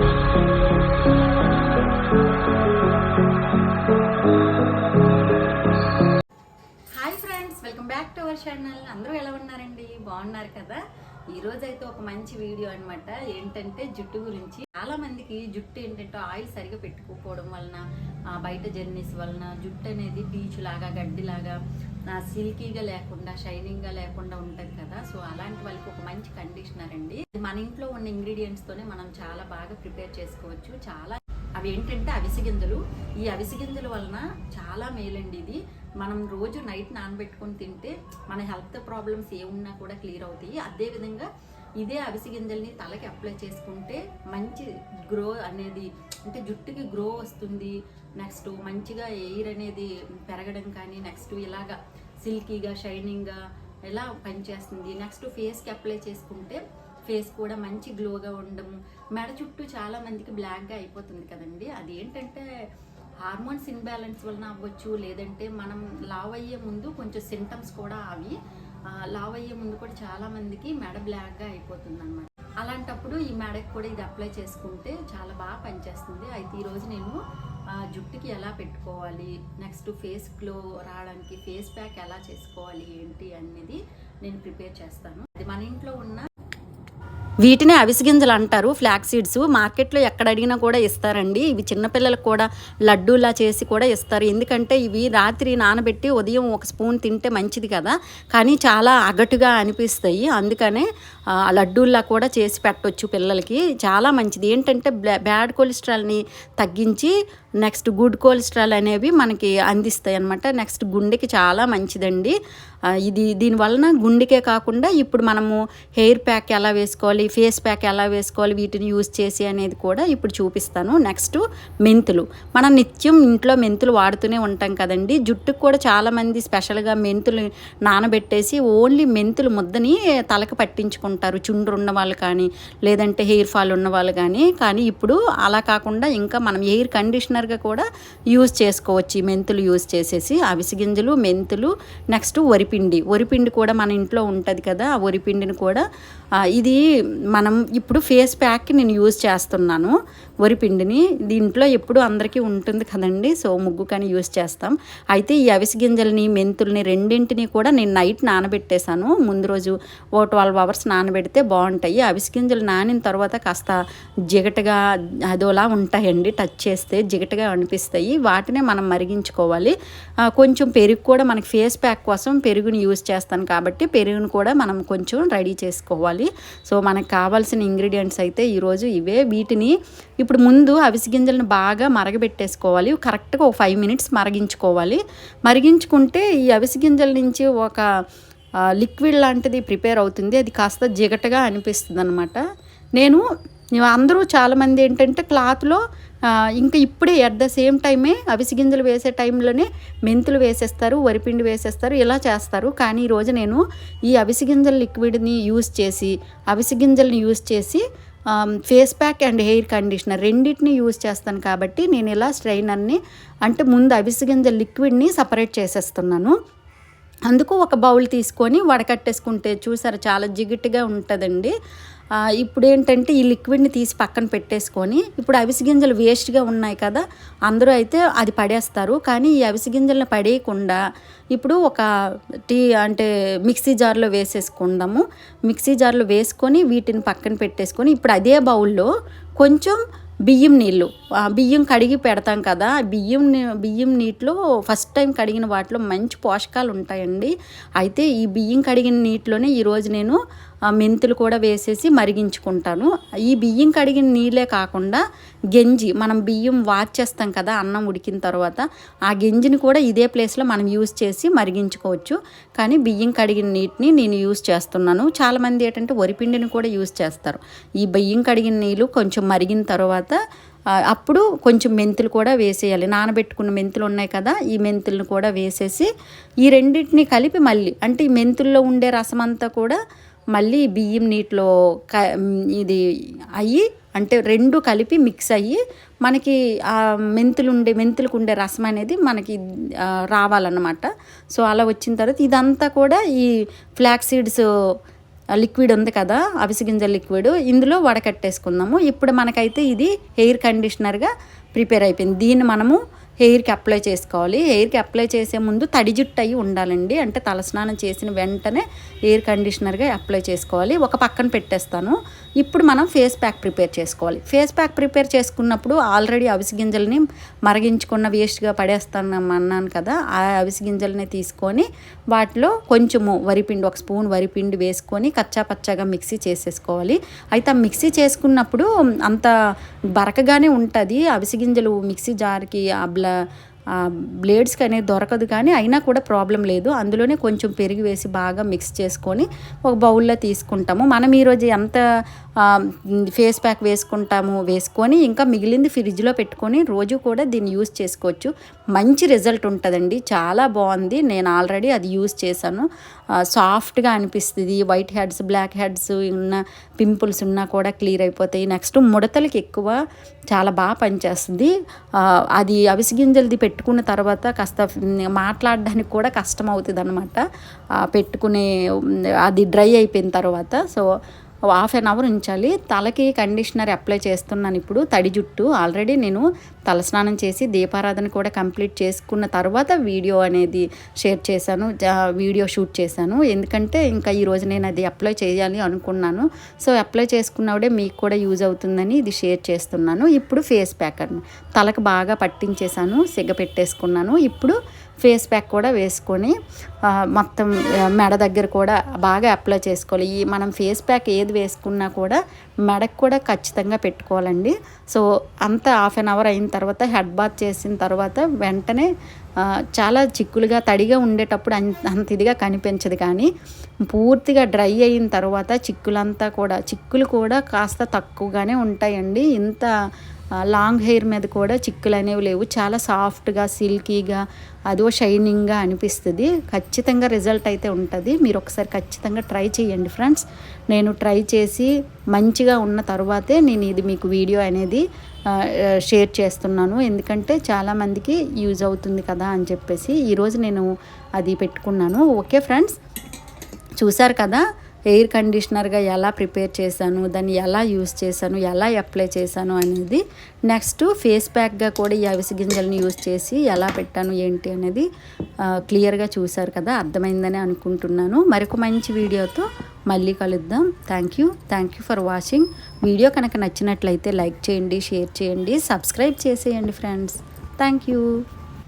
Hi friends welcome back to our channel అందరూ ఎలా ఉన్నారండి? బాగున్నారు కదా? ఈ అయితే ఒక మంచి వీడియో అన్నమాట. ఏంటంటే జుట్టు గురించి. చాలా మందికి జుట్టు ఏంటంటే ఆయిల్ సరిగా పెట్టుకోకపోవడం వలన బయట జర్నీస్ వలన జుట్టు అనేది పీచు లాగా గడ్డి లాగా సిల్కీగా లేకుండా షైనింగ్గా లేకుండా ఉంటుంది కదా. సో అలాంటి వాళ్ళకి ఒక మంచి కండిషనర్ అండి. మన ఇంట్లో ఉన్న ఇంగ్రీడియంట్స్తోనే మనం చాలా బాగా ప్రిపేర్ చేసుకోవచ్చు. చాలా అవి ఏంటంటే అవిసి గింజలు. ఈ అవిసిగింజల వలన చాలా మేలండి ఇది. మనం రోజు నైట్ నానబెట్టుకొని తింటే మన హెల్త్ ప్రాబ్లమ్స్ ఏమున్నా కూడా క్లియర్ అవుతాయి. అదేవిధంగా ఇదే అవిసి గింజల్ని తలకి అప్లై చేసుకుంటే మంచి గ్రో అనేది అంటే జుట్టుకి గ్రో వస్తుంది. నెక్స్ట్ మంచిగా ఎయిర్ అనేది పెరగడం కానీ నెక్స్ట్ ఇలాగా సిల్కీగా షైనింగ్గా ఎలా పనిచేస్తుంది. నెక్స్ట్ ఫేస్కి అప్లై చేసుకుంటే ఫేస్ కూడా మంచి గ్లోగా ఉండము మెడ చుట్టూ చాలా మందికి బ్లాక్గా అయిపోతుంది కదండి. అది ఏంటంటే హార్మోన్స్ ఇన్బ్యాలెన్స్ వలన అవ్వచ్చు లేదంటే మనం లావ్ అయ్యే ముందు కొంచెం సింటమ్స్ కూడా అవి లావ్ అయ్యే ముందు కూడా చాలా మందికి మెడ బ్లాక్గా అయిపోతుంది అనమాట అలాంటప్పుడు ఈ మెడకి కూడా ఇది అప్లై చేసుకుంటే చాలా బాగా పనిచేస్తుంది. అయితే ఈరోజు నేను ఆ, జుట్టుకి ఎలా పెట్టుకోవాలి నెక్స్ట్ ఫేస్ గ్లో రావడానికి ఫేస్ ప్యాక్ ఎలా చేసుకోవాలి ఏంటి అనేది నేను ప్రిపేర్ చేస్తాను. అది మన ఇంట్లో ఉన్న వీటిని అవిసిగింజలు అంటారు ఫ్లాక్ సీడ్స్ మార్కెట్లో ఎక్కడ అడిగినా కూడా ఇస్తారండి. ఇవి చిన్నపిల్లలకు కూడా లడ్డూలా చేసి కూడా ఇస్తారు. ఎందుకంటే ఇవి రాత్రి నానబెట్టి ఉదయం ఒక స్పూన్ తింటే మంచిది కదా. కానీ చాలా అగటుగా అనిపిస్తాయి. అందుకనే ఆ, లడ్డూల్లా కూడా చేసి పెట్టవచ్చు పిల్లలకి. చాలా మంచిది. ఏంటంటే బ్లా- బ్యాడ్ కొలెస్ట్రాల్ని తగ్గించి నెక్స్ట్ గుడ్ కొలెస్ట్రాల్ అనేవి మనకి అందిస్తాయి అనమాట నెక్స్ట్ గుండెకి చాలా మంచిదండి. ఇది దీని వలన గుండెకే కాకుండా ఇప్పుడు మనము హెయిర్ ప్యాక్ ఎలా వేసుకోవాలి ఫేస్ ప్యాక్ ఎలా వేసుకోవాలి వీటిని యూజ్ చేసి అనేది కూడా ఇప్పుడు చూపిస్తాను. నెక్స్ట్ మెంతులు. మనం నిత్యం ఇంట్లో మెంతులు వాడుతూనే ఉంటాం కదండి. జుట్టుకు కూడా చాలామంది స్పెషల్గా మెంతులు నానబెట్టేసి ఓన్లీ మెంతులు ముద్దని తలకు పట్టించుకుంటారు. చుండ్రు ఉన్న వాళ్ళు కానీ లేదంటే హెయిర్ ఫాల్ ఉన్న వాళ్ళు కానీ. కానీ ఇప్పుడు అలా కాకుండా ఇంకా మనం హెయిర్ కండిషనర్గా కూడా యూజ్ చేసుకోవచ్చు. ఈ మెంతులు యూజ్ చేసేసి అవిసి గింజలు మెంతులు నెక్స్ట్ వరిపిండి. వరిపిండి కూడా మన ఇంట్లో ఉంటుంది కదా ఆ వరిపిండిని కూడా ఇది మనం ఇప్పుడు ఫేస్ ప్యాక్కి నేను యూజ్ చేస్తున్నాను వరి పిండిని. దీంట్లో ఎప్పుడు అందరికీ ఉంటుంది కదండి. సో ముగ్గు కానీ యూజ్ చేస్తాం. అయితే ఈ అవిసి గింజల్ని మెంతుల్ని రెండింటిని కూడా నేను నైట్ నానబెట్టేశాను. ముందు రోజు ఓ ట్వెల్వ్ అవర్స్ నానబెడితే బాగుంటాయి. అవిసి గింజలు నానిన తర్వాత కాస్త జిగటగా అదోలా ఉంటాయండి. టచ్ చేస్తే జిగటగా అనిపిస్తాయి. వాటినే మనం మరిగించుకోవాలి. కొంచెం పెరుగు కూడా మనకి ఫేస్ ప్యాక్ కోసం పెరుగుని యూజ్ చేస్తాను కాబట్టి పెరుగుని కూడా మనం కొంచెం రెడీ చేసుకోవాలి. సో మనకు కావాల్సిన ఇంగ్రీడియంట్స్ అయితే ఈరోజు ఇవే. వీటిని ఇప్పుడు ముందు అవిసి గింజలను బాగా మరగబెట్టేసుకోవాలి. కరెక్ట్గా ఒక ఫైవ్ మినిట్స్ మరిగించుకోవాలి. మరిగించుకుంటే ఈ అవిసి గింజల నుంచి ఒక లిక్విడ్ లాంటిది ప్రిపేర్ అవుతుంది. అది కాస్త జిగటగా అనిపిస్తుంది అనమాట నేను అందరూ చాలామంది ఏంటంటే క్లాత్లో ఇంకా ఇప్పుడే అట్ ద సేమ్ టైమే అవిసి గింజలు వేసే టైంలోనే మెంతులు వేసేస్తారు వరిపిండి వేసేస్తారు ఇలా చేస్తారు. కానీ ఈరోజు నేను ఈ అవిసి గింజల లిక్విడ్ని యూస్ చేసి అవిసి గింజల్ని యూస్ చేసి face pack and hair conditioner రెండింటిని యూజ్ చేస్తాను కాబట్టి నేను ఇలా స్ట్రైనర్ని అంటే ముందు అవిసి గింజల లిక్విడ్ని సపరేట్ చేసేస్తున్నాను. అందుకు ఒక బౌల్ తీసుకొని వడకట్టేసుకుంటే చూసారు చాలా జిగిట్గా ఉంటుందండి. ఇప్పుడు ఏంటంటే ఈ లిక్విడ్ని తీసి పక్కన పెట్టేసుకొని ఇప్పుడు అవిసి గింజలు వేస్ట్గా ఉన్నాయి కదా అందరూ అయితే అది పడేస్తారు. కానీ ఈ అవిసి గింజలను పడేయకుండా ఇప్పుడు ఒక టీ అంటే మిక్సీ జార్లో వేసేసుకుందాము. మిక్సీ జార్లో వేసుకొని వీటిని పక్కన పెట్టేసుకొని ఇప్పుడు అదే బౌల్లో కొంచెం బియ్యం నీళ్ళు. బియ్యం కడిగి పెడతాం కదా బియ్యం బియ్యం నీటిలో ఫస్ట్ టైం కడిగిన వాటిలో మంచి పోషకాలు ఉంటాయండి. అయితే ఈ బియ్యం కడిగిన నీటిలోనే ఈరోజు నేను మెంతులు కూడా వేసేసి మరిగించుకుంటాను. ఈ బియ్యం కడిగిన నీళ్ళే కాకుండా గెంజి మనం బియ్యం వార్చేస్తాం కదా అన్నం ఉడికిన తర్వాత ఆ గెంజిని కూడా ఇదే ప్లేస్లో మనం యూజ్ చేసి మరిగించుకోవచ్చు. కానీ బియ్యం కడిగిన నీటిని నేను యూజ్ చేస్తున్నాను. చాలామంది ఏంటంటే వరిపిండిని కూడా యూజ్ చేస్తారు. ఈ బియ్యం కడిగిన నీళ్ళు కొంచెం మరిగిన తర్వాత తర్వాత అప్పుడు కొంచెం మెంతులు కూడా వేసేయాలి. నానబెట్టుకున్న మెంతులు ఉన్నాయి కదా ఈ మెంతులను కూడా వేసేసి ఈ రెండింటిని కలిపి మళ్ళీ అంటే ఈ మెంతుల్లో ఉండే రసం అంతా కూడా మళ్ళీ బియ్యం నీటిలో క ఇది అయ్యి అంటే రెండు కలిపి మిక్స్ అయ్యి మనకి ఆ మెంతులు ఉండే మెంతులకు ఉండే రసం అనేది మనకి రావాలన్నమాట. సో అలా వచ్చిన తర్వాత ఇదంతా కూడా ఈ ఫ్లాక్ సీడ్స్ లిక్విడ్ ఉంది కదా అవిసిగింజ లిక్విడ్ ఇందులో వడకట్టేసుకుందాము. ఇప్పుడు మనకైతే ఇది హెయిర్ కండిషనర్గా ప్రిపేర్ అయిపోయింది. దీన్ని మనము హెయిర్కి అప్లై చేసుకోవాలి. హెయిర్కి అప్లై చేసే ముందు తడి జుట్టు అయ్యి ఉండాలండి. అంటే తలస్నానం చేసిన వెంటనే హెయిర్ కండిషనర్గా అప్లై చేసుకోవాలి. ఒక పక్కన పెట్టేస్తాను. ఇప్పుడు మనం ఫేస్ ప్యాక్ ప్రిపేర్ చేసుకోవాలి. ఫేస్ ప్యాక్ ప్రిపేర్ చేసుకున్నప్పుడు ఆల్రెడీ అవిసి గింజల్ని మరగించుకున్న వేస్ట్గా పడేస్తాను అన్నాను కదా ఆ అవిసి గింజల్ని తీసుకొని వాటిలో కొంచెము వరిపిండి ఒక స్పూన్ వరిపిండి వేసుకొని కచ్చా పచ్చాగా మిక్సీ చేసేసుకోవాలి. అయితే ఆ మిక్సీ చేసుకున్నప్పుడు అంత బరకగానే ఉంటుంది. అవిసి గింజలు మిక్సీ జార్కి ఆ బ్ల బ్లేడ్స్కి అనేది దొరకదు కానీ అయినా కూడా ప్రాబ్లం లేదు. అందులోనే కొంచెం పెరిగి వేసి బాగా మిక్స్ చేసుకొని ఒక బౌల్లో తీసుకుంటాము. మనం ఈరోజు ఎంత ఫేస్ ప్యాక్ వేసుకుంటాము వేసుకొని ఇంకా మిగిలింది ఫ్రిడ్జ్లో పెట్టుకొని రోజు కూడా దీన్ని యూస్ చేసుకోవచ్చు. మంచి రిజల్ట్ ఉంటుందండి. చాలా బాగుంది. నేను ఆల్రెడీ అది యూస్ చేశాను. సాఫ్ట్గా అనిపిస్తుంది. వైట్ హెడ్స్ బ్లాక్ హెడ్స్ ఉన్న పింపుల్స్ ఉన్నా కూడా క్లియర్ అయిపోతాయి. నెక్స్ట్ ముడతలకి ఎక్కువ చాలా బాగా పనిచేస్తుంది. అది అవిసి గింజలది పెట్టుకున్న తర్వాత కాస్త మాట్లాడడానికి కూడా కష్టం అవుతుంది అనమాట పెట్టుకునే అది డ్రై అయిపోయిన తర్వాత. సో హాఫ్ అన్ అవర్ ఉంచాలి. తలకి కండిషనర్ అప్లై చేస్తున్నాను ఇప్పుడు. తడి జుట్టు. ఆల్రెడీ నేను తలస్నానం చేసి దీపారాధన కూడా కంప్లీట్ చేసుకున్న తర్వాత వీడియో అనేది షేర్ చేశాను. జా- వీడియో షూట్ చేశాను. ఎందుకంటే ఇంకా ఈరోజు నేను అది అప్లై చేయాలి అనుకున్నాను. సో అప్లై చేసుకున్నప్పుడే మీకు కూడా యూజ్ అవుతుందని ఇది షేర్ చేస్తున్నాను. ఇప్పుడు ఫేస్ ప్యాకర్ను తలకు బాగా పట్టించేసాను సిగ్గ పెట్టేసుకున్నాను. ఇప్పుడు ఫేస్ ప్యాక్ కూడా వేసుకొని మొత్తం మెడ దగ్గర కూడా బాగా అప్లై చేసుకోవాలి. ఈ మనం ఫేస్ ప్యాక్ ఏది వేసుకున్నా కూడా మెడకు కూడా ఖచ్చితంగా పెట్టుకోవాలండి. సో అంతా హాఫ్ అన్ అవర్ అయిన తర్వాత హెడ్ బాత్ చేసిన తర్వాత వెంటనే చాలా చిక్కులుగా తడిగా ఉండేటప్పుడు అంత అంత ఇదిగా కనిపించదు కానీ పూర్తిగా డ్రై అయిన తర్వాత చిక్కులంతా కూడా చిక్కులు కూడా కాస్త తక్కువగానే ఉంటాయండి. ఇంత లాంగ్ హెయిర్ మీద కూడా చిక్కులు అనేవి లేవు. చాలా సాఫ్ట్గా సిల్కీగా అదో షైనింగ్గా అనిపిస్తుంది. ఖచ్చితంగా రిజల్ట్ అయితే ఉంటుంది. మీరు ఒకసారి ఖచ్చితంగా ట్రై చేయండి ఫ్రెండ్స్. నేను ట్రై చేసి మంచిగా ఉన్న తర్వాతే నేను ఇది మీకు వీడియో అనేది షేర్ చేస్తున్నాను. ఎందుకంటే చాలామందికి యూజ్ అవుతుంది కదా అని చెప్పేసి ఈరోజు నేను అది పెట్టుకున్నాను. Okay friends? చూసారు కదా? ఎయిర్ కండిషనర్గా ఎలా ప్రిపేర్ చేశాను దాన్ని ఎలా యూస్ చేశాను ఎలా అప్లై చేశాను అనేది నెక్స్ట్ ఫేస్ ప్యాక్గా కూడా ఈ అవిసి గింజలను యూస్ చేసి ఎలా పెట్టాను ఏంటి అనేది క్లియర్గా చూశారు కదా అర్థమైందని అనుకుంటున్నాను. మరొక మంచి వీడియోతో మళ్ళీ కలుద్దాం. Thank you thank you for watching video కనుక నచ్చినట్లయితే లైక్ చేయండి షేర్ చేయండి సబ్స్క్రైబ్ చేసేయండి ఫ్రెండ్స్. Thank you